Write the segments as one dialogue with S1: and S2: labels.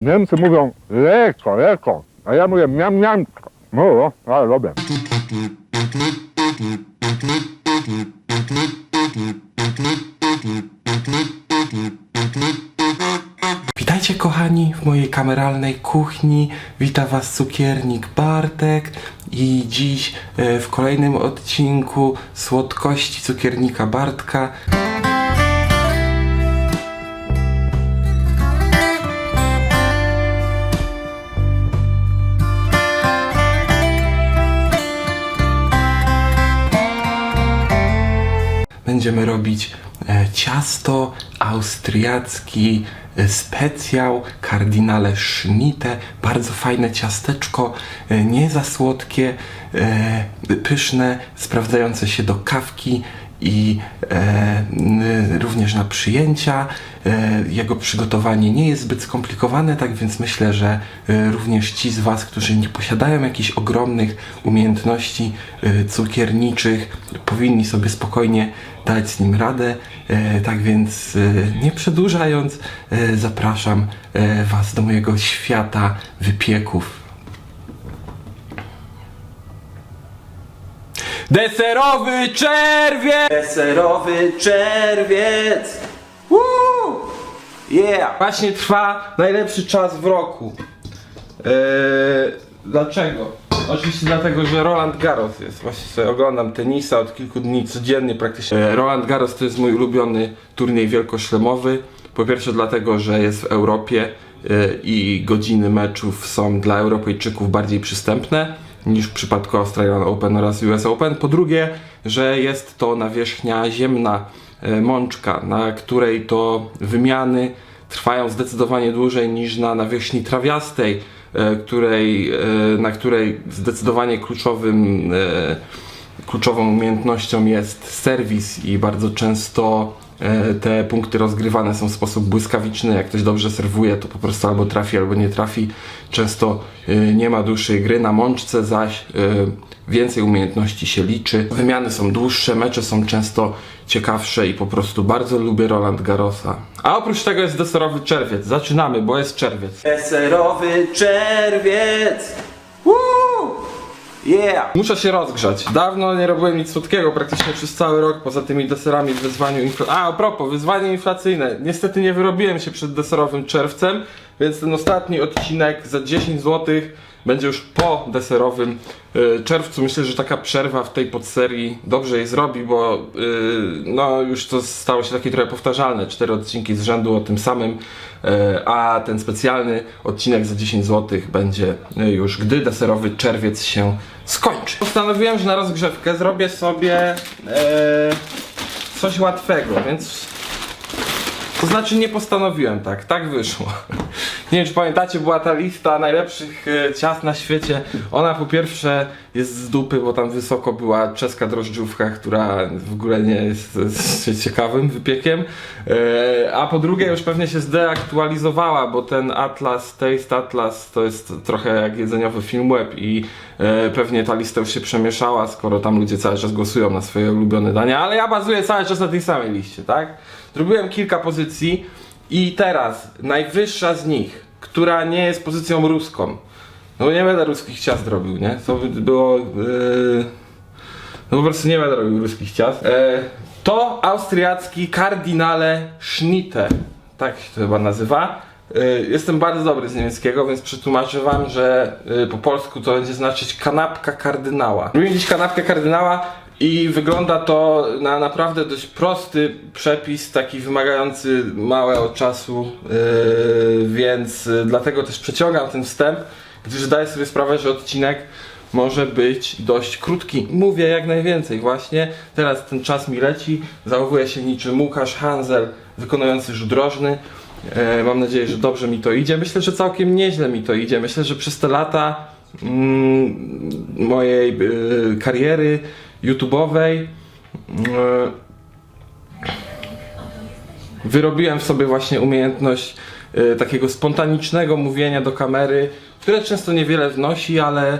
S1: Niemcy mówią lekko, lekko, a ja mówię miam, miam. No, ale robię.
S2: Witajcie kochani w mojej kameralnej kuchni. Wita Was cukiernik Bartek i dziś e, w kolejnym odcinku słodkości cukiernika Bartka. Będziemy robić e, ciasto austriacki e, specjał kardinale Schnitte. Bardzo fajne ciasteczko, e, nie za słodkie, pyszne, sprawdzające się do kawki i również na przyjęcia. Jego przygotowanie nie jest zbyt skomplikowane, tak więc myślę, że również ci z Was, którzy nie posiadają jakichś ogromnych umiejętności cukierniczych, powinni sobie spokojnie dać z nim radę. E, tak więc e, nie przedłużając, e, zapraszam Was do mojego świata wypieków. Deserowy czerwiec! Deserowy czerwiec! Woo! Yeah! Właśnie trwa najlepszy czas w roku. Eee, dlaczego? Oczywiście dlatego, że Roland Garros jest. Właśnie sobie oglądam tenisa od kilku dni codziennie praktycznie. Eee, Roland Garros to jest mój ulubiony turniej wielkoszlemowy. Po pierwsze dlatego, że jest w Europie eee, i godziny meczów są dla Europejczyków bardziej przystępne niż w przypadku Australian Open oraz US Open. Po drugie, że jest to nawierzchnia ziemna, e, mączka, na której to wymiany trwają zdecydowanie dłużej niż na nawierzchni trawiastej, e, której, e, na której zdecydowanie kluczowym, e, kluczową umiejętnością jest serwis i bardzo często e, te punkty rozgrywane są w sposób błyskawiczny. Jak ktoś dobrze serwuje, to po prostu albo trafi, albo nie trafi. Często e, nie ma dłuższej gry. Na mączce zaś e, więcej umiejętności się liczy. Wymiany są dłuższe, mecze są często ciekawsze i po prostu bardzo lubię Roland Garrosa. A oprócz tego jest deserowy czerwiec. Zaczynamy, bo jest czerwiec. Deserowy czerwiec! Woo! Yeah! Muszę się rozgrzać. Dawno nie robiłem nic słodkiego, praktycznie przez cały rok, poza tymi deserami w wyzwaniu inflacyjnym. A, a propos, wyzwanie inflacyjne. Niestety nie wyrobiłem się przed deserowym czerwcem, więc ten ostatni odcinek za 10 zł będzie już po deserowym y, czerwcu. Myślę, że taka przerwa w tej podserii dobrze jej zrobi, bo y, no już to stało się takie trochę powtarzalne. Cztery odcinki z rzędu o tym samym, y, a ten specjalny odcinek za 10 zł będzie już, gdy deserowy czerwiec się skończy. Postanowiłem, że na rozgrzewkę zrobię sobie coś łatwego, więc to znaczy nie postanowiłem tak, tak wyszło. Nie wiem czy pamiętacie, była ta lista najlepszych e, ciast na świecie. Ona po pierwsze jest z dupy, bo tam wysoko była czeska drożdżówka, która w ogóle nie jest, ciekawym wypiekiem. E, A po drugie już pewnie się zdeaktualizowała, bo ten Atlas, Taste Atlas to jest trochę jak jedzeniowy film web i e, pewnie ta lista już się przemieszała, skoro tam ludzie cały czas głosują na swoje ulubione dania, ale ja bazuję cały czas na tej samej liście, tak? Zrobiłem kilka pozycji i teraz najwyższa z nich, która nie jest pozycją ruską. No nie będę ruskich ciast robił, nie? To by było. Yy... No po prostu nie będę robił ruskich ciast. E, to austriacki kardinale Schnitte. Tak się to chyba nazywa. E, Jestem bardzo dobry z niemieckiego, więc przetłumaczę wam, że e, po polsku to będzie znaczyć kanapka kardynała. Robimy dziś kanapkę kardynała i wygląda to na naprawdę dość prosty przepis, taki wymagający małego czasu, yy, więc yy, dlatego też przeciągam ten wstęp, gdyż zdaję sobie sprawę, że odcinek może być dość krótki. Mówię jak najwięcej właśnie, teraz ten czas mi leci, zachowuję się niczym Łukasz Hanzel wykonujący rzut. E, mam nadzieję, że dobrze mi to idzie. Myślę, że całkiem nieźle mi to idzie. Myślę, że przez te lata mm, mojej e, kariery YouTube'owej e, wyrobiłem w sobie właśnie umiejętność e, takiego spontanicznego mówienia do kamery, które często niewiele wnosi, ale e,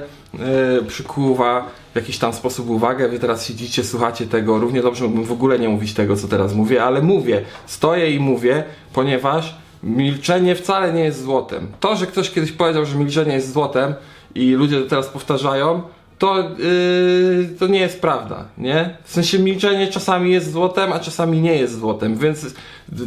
S2: przykuwa w jakiś tam sposób uwagę. Wy teraz siedzicie, słuchacie tego. Równie dobrze mógłbym w ogóle nie mówić tego, co teraz mówię, ale mówię. Stoję i mówię, ponieważ milczenie wcale nie jest złotem. To, że ktoś kiedyś powiedział, że milczenie jest złotem i ludzie to teraz powtarzają, to, yy, to nie jest prawda, nie? W sensie milczenie czasami jest złotem, a czasami nie jest złotem, więc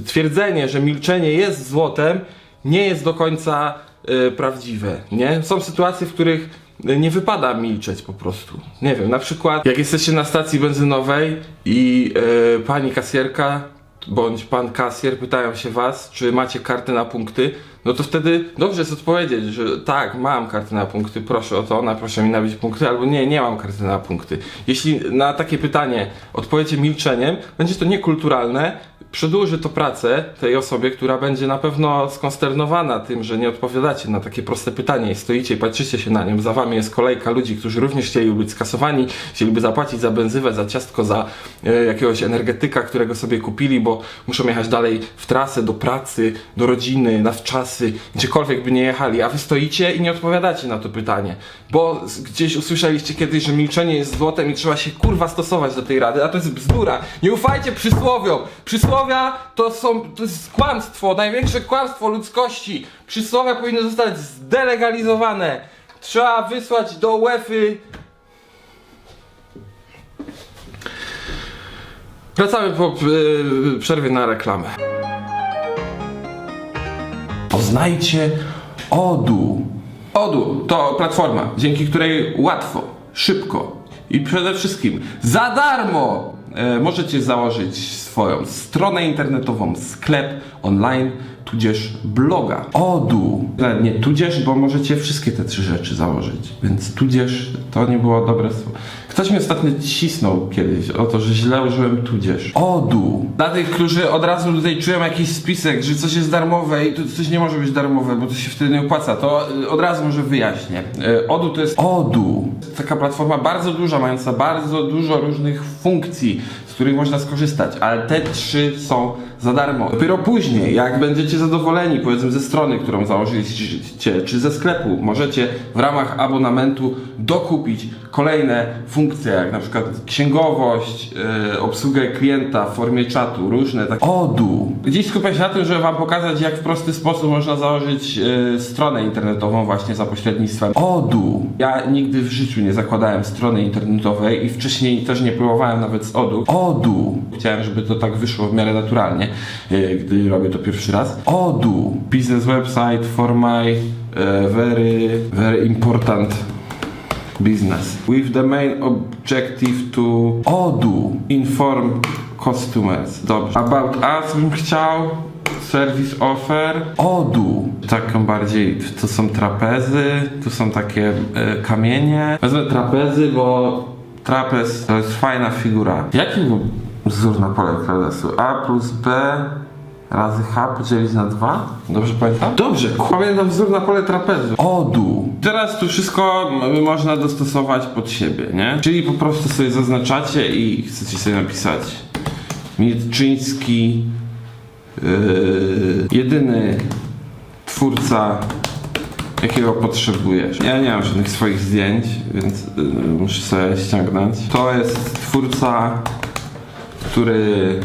S2: twierdzenie, że milczenie jest złotem, nie jest do końca yy, prawdziwe, nie? Są sytuacje, w których nie wypada milczeć po prostu. Nie wiem, na przykład jak jesteście na stacji benzynowej i yy, pani kasjerka bądź pan kasjer pytają się was, czy macie kartę na punkty, no to wtedy dobrze jest odpowiedzieć, że tak, mam kartę na punkty, proszę o to, ona proszę mi nabić punkty, albo nie, nie mam karty na punkty. Jeśli na takie pytanie odpowiecie milczeniem, będzie to niekulturalne, przedłuży to pracę tej osobie, która będzie na pewno skonsternowana tym, że nie odpowiadacie na takie proste pytanie i stoicie i patrzycie się na nią. Za wami jest kolejka ludzi, którzy również chcieliby być skasowani, chcieliby zapłacić za benzywę, za ciastko, za e, jakiegoś energetyka, którego sobie kupili, bo muszą jechać dalej w trasę, do pracy, do rodziny, na wczasy, gdziekolwiek by nie jechali, a wy stoicie i nie odpowiadacie na to pytanie, bo gdzieś usłyszeliście kiedyś, że milczenie jest złotem i trzeba się kurwa stosować do tej rady, a to jest bzdura. Nie ufajcie przysłowiom. Przysłowia to są, to jest kłamstwo, największe kłamstwo ludzkości. Przysłowia powinny zostać zdelegalizowane. Trzeba wysłać do UEFy Wracamy po y, przerwie na reklamę. Poznajcie Odu. Odu to platforma, dzięki której łatwo, szybko i przede wszystkim za darmo e, możecie założyć swoją stronę internetową, sklep online, tudzież bloga. Odu. E, Nie tudzież, bo możecie wszystkie te trzy rzeczy założyć, więc tudzież to nie było dobre słowo. Ktoś mnie ostatnio cisnął kiedyś o to, że źle użyłem tudzież. Odu. Dla tych, którzy od razu tutaj czują jakiś spisek, że coś jest darmowe i to coś nie może być darmowe, bo to się wtedy nie opłaca, to y, od razu może wyjaśnię. Y, Odu to jest Odu. Taka platforma bardzo duża, mająca bardzo dużo różnych funkcji, z których można skorzystać, ale te trzy są za darmo. Dopiero później, jak będziecie zadowoleni, powiedzmy ze strony, którą założyliście, czy ze sklepu, możecie w ramach abonamentu dokupić kolejne funkcje, jak na przykład księgowość, e, obsługę klienta w formie czatu, różne takie. Odu. Dziś skupię się na tym, żeby wam pokazać, jak w prosty sposób można założyć e, stronę internetową właśnie za pośrednictwem Odu. Ja nigdy w życiu nie zakładałem strony internetowej i wcześniej też nie próbowałem nawet z Odu. Odu. Chciałem, żeby to tak wyszło w miarę naturalnie, gdy robię to pierwszy raz. Odu. Business website for my e, very, very important business. With the main objective to Odu. Inform customers. Dobrze. About us bym chciał. Service offer. Odu. Taką bardziej, to są trapezy, tu są takie e, kamienie. Wezmę trapezy, bo trapez to jest fajna figura. Jaki był wzór na pole kladesu? A plus B razy H podzielić na 2? Dobrze pamiętam? Dobrze, pamiętam wzór na pole trapezu. Odu. Teraz tu wszystko m- można dostosować pod siebie, nie? Czyli po prostu sobie zaznaczacie i chcecie sobie napisać Mietczyński yy, jedyny twórca jakiego potrzebujesz. Ja nie mam żadnych swoich zdjęć, więc yy, muszę sobie ściągnąć. To jest twórca, który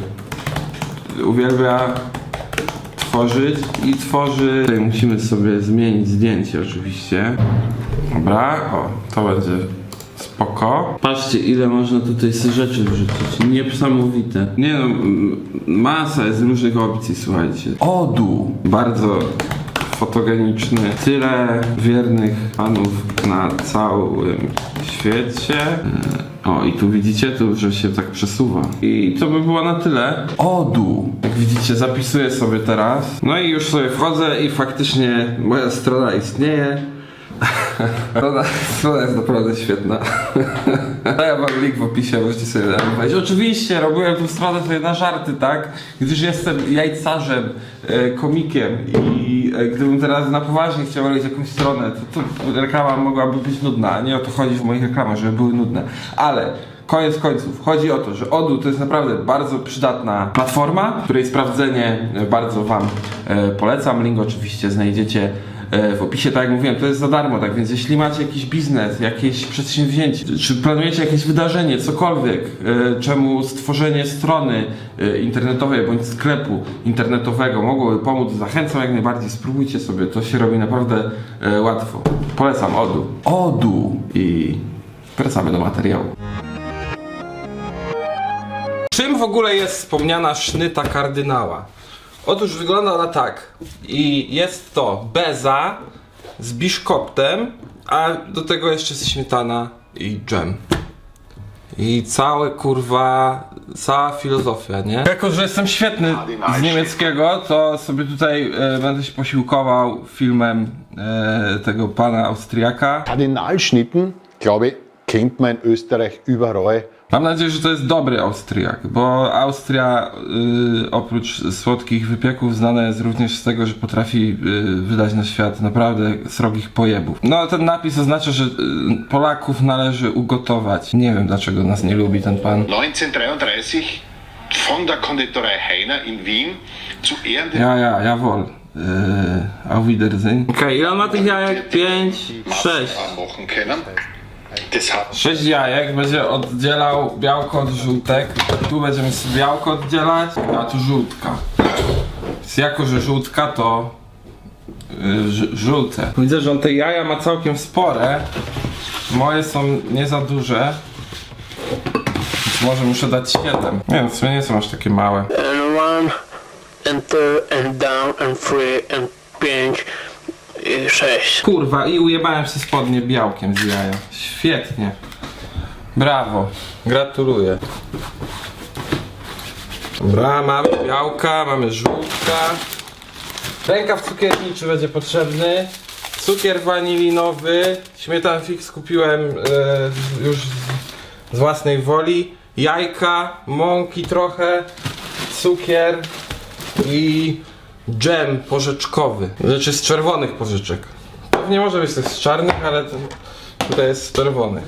S2: uwielbia tworzyć i tworzy. Tutaj musimy sobie zmienić zdjęcie oczywiście. Dobra, o, to będzie spoko. Patrzcie, ile można tutaj sobie rzeczy wrzucić. Niesamowite. Nie no, masa jest różnych opcji, słuchajcie. Odu. Bardzo fotogeniczny. Tyle wiernych fanów na całym świecie. O, i tu widzicie, tu, że się tak przesuwa. I to by było na tyle. Odu. Jak widzicie, zapisuję sobie teraz. No i już sobie wchodzę i faktycznie moja strona istnieje. Strona, strona jest naprawdę świetna. Daję wam link w opisie, możecie sobie tam. Oczywiście, robiłem tę stronę sobie na żarty, tak? Gdyż jestem jajcarzem, e, komikiem i e, gdybym teraz na poważnie chciał robić jakąś stronę, to, to reklama mogłaby być nudna. Nie o to chodzi w moich reklamach, żeby były nudne. Ale Koniec końców, chodzi o to, że Odu to jest naprawdę bardzo przydatna platforma, której sprawdzenie bardzo Wam e, polecam. Link oczywiście znajdziecie w opisie, tak jak mówiłem, to jest za darmo, tak więc jeśli macie jakiś biznes, jakieś przedsięwzięcie, czy planujecie jakieś wydarzenie, cokolwiek, e, czemu stworzenie strony e, internetowej bądź sklepu internetowego mogłoby pomóc, zachęcam jak najbardziej, spróbujcie sobie, to się robi naprawdę e, łatwo. Polecam Odu. Odu! I wracamy do materiału. Czym w ogóle jest wspomniana sznyta kardynała? Otóż wygląda ona tak. I jest to beza z biszkoptem, a do tego jeszcze śmietana i dżem. I całe kurwa, cała filozofia, nie? Jako, że jestem świetny z niemieckiego, to sobie tutaj e, będę się posiłkował filmem e, tego pana Austriaka.
S3: Kardinalschnitten, glaube ich, kennt man in Österreich überall.
S2: Mam nadzieję, że to jest dobry Austriak, bo Austria y, oprócz słodkich wypieków znana jest również z tego, że potrafi y, wydać na świat naprawdę srogich pojebów. No ten napis oznacza, że y, Polaków należy ugotować. Nie wiem dlaczego nas nie lubi ten pan.
S4: 1933 von der Konditorei Heiner in Wien zu Ehren des
S2: Ja, ja, jawohl. Yy, auf Wiedersehen. Okej, okay, ile ma tych jajek? 5, 6.
S4: machen können. Das hat
S2: 6 jajek będzie oddzielał białko od żółtek. Tu będziemy sobie białko oddzielać, a tu żółtka. Więc jako, że żółtka to yy, ż- żółte. Widzę, że on te jaja ma całkiem spore. Moje są nie za duże. Więc może muszę dać 7. Nie, w sumie nie są aż takie małe.
S5: and one and two and down and three and pięć i sześć.
S2: Kurwa, i ujebałem się spodnie białkiem z jaja. Świetnie. Brawo. Gratuluję. Dobra, mamy białka, mamy żółtka. Rękaw cukierniczy będzie potrzebny. Cukier wanilinowy. Śmietan fix kupiłem e, już z, z własnej woli. Jajka, mąki trochę, cukier i dżem porzeczkowy. Znaczy z czerwonych porzeczek. Pewnie może być też z czarnych, ale ten, tutaj jest z czerwonych.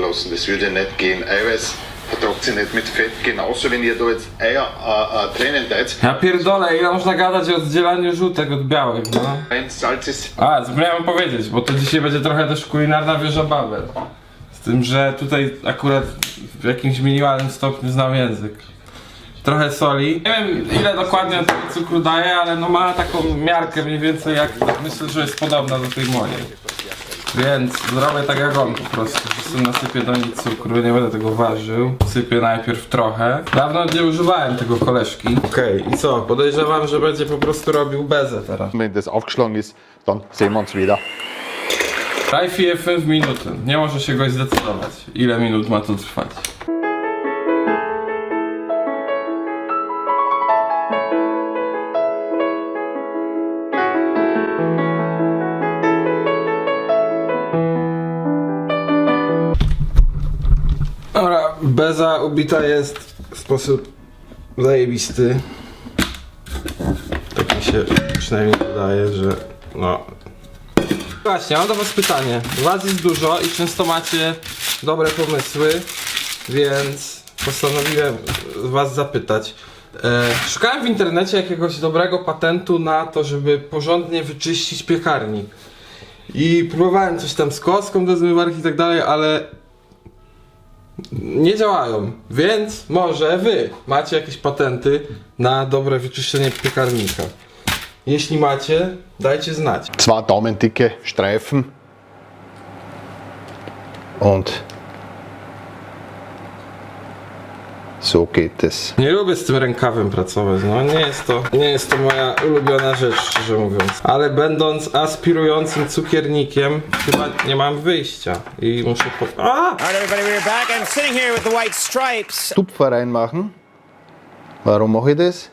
S4: lassen. Das würde nicht gehen. Eiweiß vertragt sich nicht mit Fett. Genauso, wenn ihr da jetzt Eier äh, äh, trennen teilt.
S2: Ja pierdolę, ile można gadać o oddzielaniu żółtek od białych, no.
S4: Ein Salz ist
S2: A, zapomniałem powiedzieć, bo to dzisiaj będzie trochę też kulinarna wieża Babel. Z tym, że tutaj akurat w jakimś minimalnym stopniu znam język. Trochę soli. Nie wiem ile dokładnie tego cukru daje, ale no ma taką miarkę mniej więcej jak myślę, że jest podobna do tej mojej. Więc zrobię tak jak on po prostu. Prostu nasypię do niej cukru, nie będę tego ważył. Sypię najpierw trochę. Dawno nie używałem tego koleżki. Okej, i co? Podejrzewam, że będzie po prostu robił bezę teraz.
S3: Wenn das aufgeschlagen ist, dann sehen wir uns wieder.
S2: Live 5 minuty. Nie może się goś zdecydować, ile minut ma to trwać. Beza ubita jest w sposób zajebisty. Tak mi się przynajmniej wydaje, że no Właśnie, mam do was pytanie. Was jest dużo i często macie dobre pomysły, więc postanowiłem was zapytać. E, szukałem w internecie jakiegoś dobrego patentu na to, żeby porządnie wyczyścić piekarnik. I próbowałem coś tam z kostką do zmywarki i tak dalej, ale nie działają. Więc może wy macie jakieś patenty na dobre wyczyszczenie piekarnika. Jeśli macie, dajcie znać.
S3: Zwei daumendicke Streifen und geht es.
S2: Nie lubię z tym rękawem pracować, no nie jest to, nie jest to moja ulubiona rzecz, szczerze mówiąc. Ale będąc aspirującym cukiernikiem, chyba nie mam wyjścia i muszę po... A!
S6: All right, everybody, we're back. I'm sitting here with the white stripes.
S3: Tupfer reinmachen. Warum mache ich das?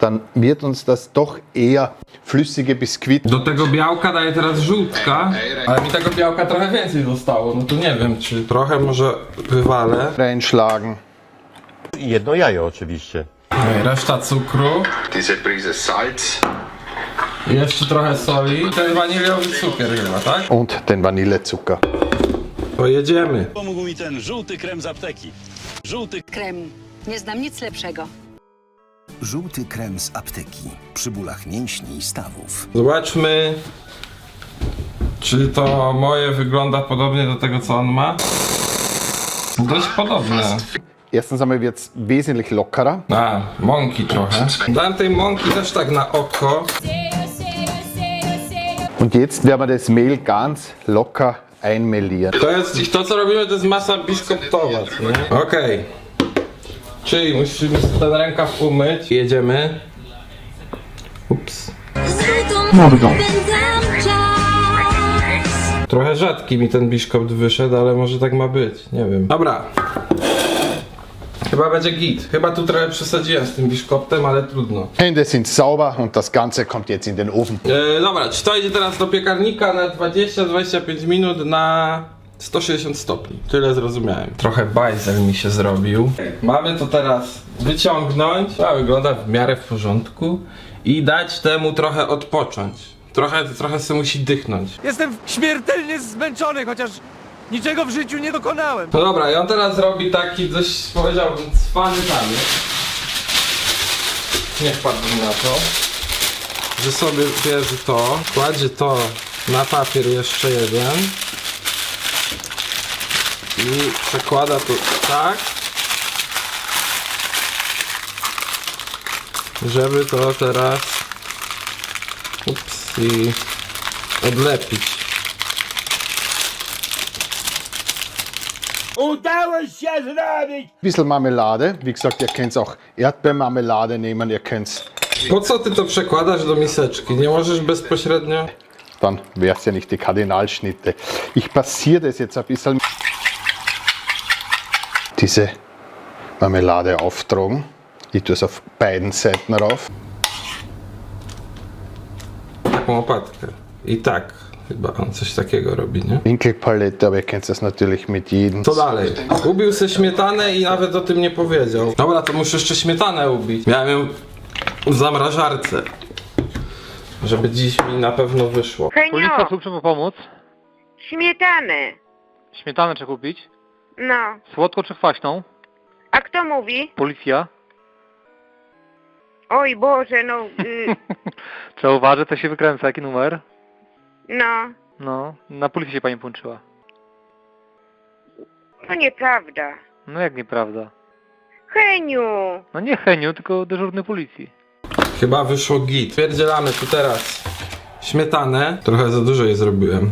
S3: Dann wird uns das doch eher flüssige Biskuit.
S2: Do tego białka daję teraz żółtka, ale mi tego białka trochę więcej zostało, no to nie wiem, czy trochę może wywalę.
S3: reinschlagen.
S7: Jedno jajo oczywiście.
S2: Okej, Reszta cukru,
S4: diese Prise Salz.
S2: i jeszcze trochę soli i ten waniliowy cukier chyba, tak?
S3: Und den Vanillezucker.
S2: Pojedziemy.
S8: Pomógł mi ten żółty krem z apteki. Żółty
S9: Krem. Nie znam nic lepszego.
S10: Żółty krem z apteki przy bólach mięśni i stawów.
S2: Zobaczmy, Czy to moje wygląda podobnie do tego, co on ma? Dość podobne.
S3: Erstens einmal wird es wesentlich lockerer.
S2: A, mąki trochę. Dałem tej mąki też tak na oko.
S3: Und jetzt werden wir das Mehl ganz locker einmelieren.
S2: To jest, to co robimy to jest masa biszkoptowa, co nie? Okej. Czyli musimy ten rękaw umyć. Jedziemy. Ups. Trochę rzadki mi ten biszkopt wyszedł, ale może tak ma być. Nie wiem. Dobra. Chyba będzie git. Chyba tu trochę przesadziłem z tym biszkoptem, ale trudno.
S3: Hände sind sauber und das Ganze kommt jetzt in den Ofen.
S2: E, dobra, czy to idzie teraz do piekarnika na 20-25 minut na 160 stopni? Tyle zrozumiałem. Trochę bajzel mi się zrobił. Mamy to teraz wyciągnąć, a wygląda w miarę w porządku i dać temu trochę odpocząć. Trochę, trochę sobie musi dychnąć.
S6: Jestem śmiertelnie zmęczony, chociaż niczego w życiu nie dokonałem.
S2: No dobra, i on teraz robi taki dość, powiedziałbym, cwany taniec. Nie wpadłbym na to. Że sobie bierze to, kładzie to na papier jeszcze jeden i przekłada to tak, żeby to teraz ups, i odlepić.
S3: Ein bisschen Marmelade. Wie gesagt, ihr könnt auch Erdbeermarmelade nehmen. Ihr könnt
S2: Po co ty to przekładasz do miseczki? Nie możesz bezpośrednio?
S3: dann wäre es ja nicht die Kardinalschnitte. Ich passiere das jetzt ein bisschen. Diese Marmelade auftragen. Ich tue es auf beiden Seiten rauf.
S2: Taką łopatkę. I tak, chyba on coś takiego robi, nie?
S3: Winkelpalette, aber ihr das natürlich mit jedem.
S2: Co dalej? Ubił se śmietanę i nawet o tym nie powiedział. Dobra, to muszę jeszcze śmietanę ubić. Miałem ją w zamrażarce. Żeby dziś mi na pewno wyszło.
S10: Henio,
S11: Trzeba pomóc.
S10: śmietanę.
S11: Śmietanę trzeba kupić.
S10: No.
S11: Słodką czy kwaśną?
S10: A kto mówi?
S11: Policja.
S10: Oj Boże, no, y,
S11: Trzeba uważać, to się wykręca. Jaki numer?
S10: No,
S11: No, na policję się pani połączyła.
S10: to nieprawda.
S11: No jak nieprawda?
S10: Heniu,
S11: No nie Heniu, tylko dyżurny policji.
S2: Chyba wyszło git. Twierdzielamy tu teraz śmietanę. Trochę za dużo jej zrobiłem.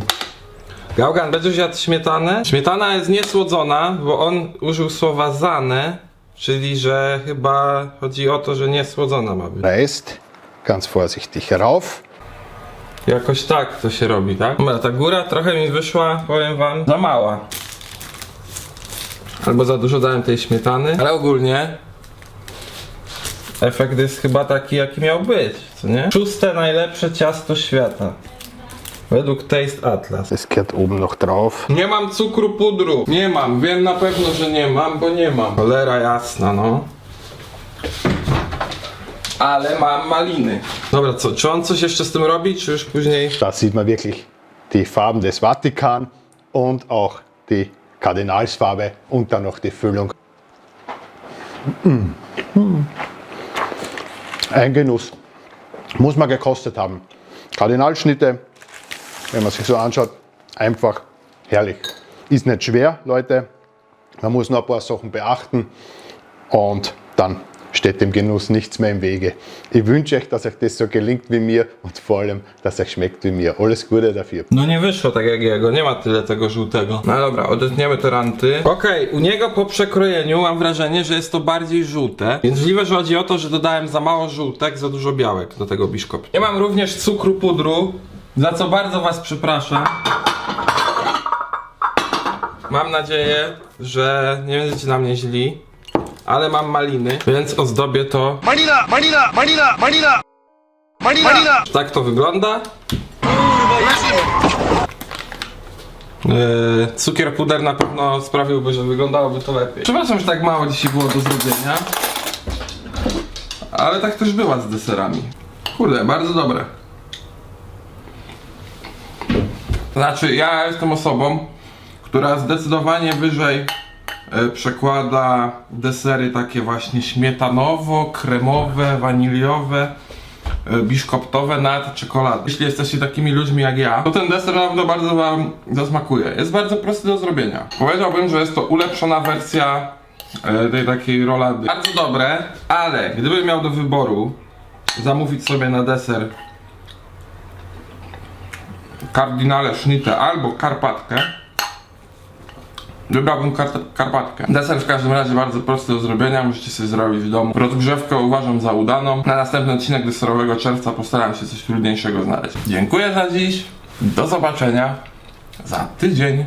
S2: Gałgan, będziesz jadł śmietanę? Śmietana jest niesłodzona, bo on użył słowa zane, czyli że chyba chodzi o to, że niesłodzona ma być.
S3: Reißt ganz vorsichtig herauf.
S2: Jakoś tak to się robi, tak? Dobra, ta góra trochę mi wyszła, powiem wam, za mała. Albo za dużo dałem tej śmietany, ale ogólnie efekt jest chyba taki, jaki miał być, co nie? Szóste najlepsze ciasto świata. Według Taste Atlas.
S3: Das gehört oben noch drauf.
S2: Nie mam cukru pudru. Nie mam, wiem na pewno, że nie mam, bo nie mam. Cholera jasna, no. Ale mam maliny. Dobra, co? Czy on coś jeszcze z tym robi, czy już później?
S3: Da sieht man wirklich die Farben des Vatikan und auch die Kardinalsfarbe und dann noch die Füllung. Mm. Mm. Ein Genuss. Muss man gekostet haben. Kardinalschnitte, wenn man sich so anschaut, einfach herrlich. Ist nicht schwer, Leute. Man muss nur ein paar Sachen beachten und dann steht dem Genuss nichts mehr im Wege. Ich wünsche euch, dass euch das so gelingt wie mir und vor allem, dass euch schmeckt wie mir. Alles Gute dafür.
S2: No nie wyszło tak jak jego, nie ma tyle tego żółtego. No dobra, odetniemy te ranty. Okej, u niego po przekrojeniu mam wrażenie, że jest to bardziej żółte. Więc możliwe, że chodzi o to, że dodałem za mało żółtek, za dużo białek do tego biszkoptu. Nie mam również cukru pudru, za co bardzo was przepraszam. Mam nadzieję, że nie będziecie na mnie źli. Ale mam maliny, więc ozdobię to.
S6: Malina, malina, malina, malina! Malina!
S2: Tak to wygląda. Eee, cukier puder na pewno sprawiłby, że wyglądałoby to lepiej. Przepraszam, że tak mało dzisiaj było do zrobienia. Ale tak też była z deserami. Kurde, bardzo dobre. Znaczy, ja jestem osobą, która zdecydowanie wyżej przekłada desery takie właśnie śmietanowo, kremowe, waniliowe e, biszkoptowe nad czekoladę. Jeśli jesteście takimi ludźmi jak ja, to ten deser na pewno bardzo wam zasmakuje. Jest bardzo prosty do zrobienia. Powiedziałbym, że jest to ulepszona wersja e, tej takiej rolady. Bardzo dobre, ale gdybym miał do wyboru zamówić sobie na deser kardinale sznitę albo karpatkę, Wybrałbym kar- karpatkę. Deser w każdym razie bardzo prosty do zrobienia, możecie sobie zrobić w domu. Rozgrzewkę uważam za udaną. Na następny odcinek deserowego czerwca postaram się coś trudniejszego znaleźć. Dziękuję za dziś. Do zobaczenia za tydzień.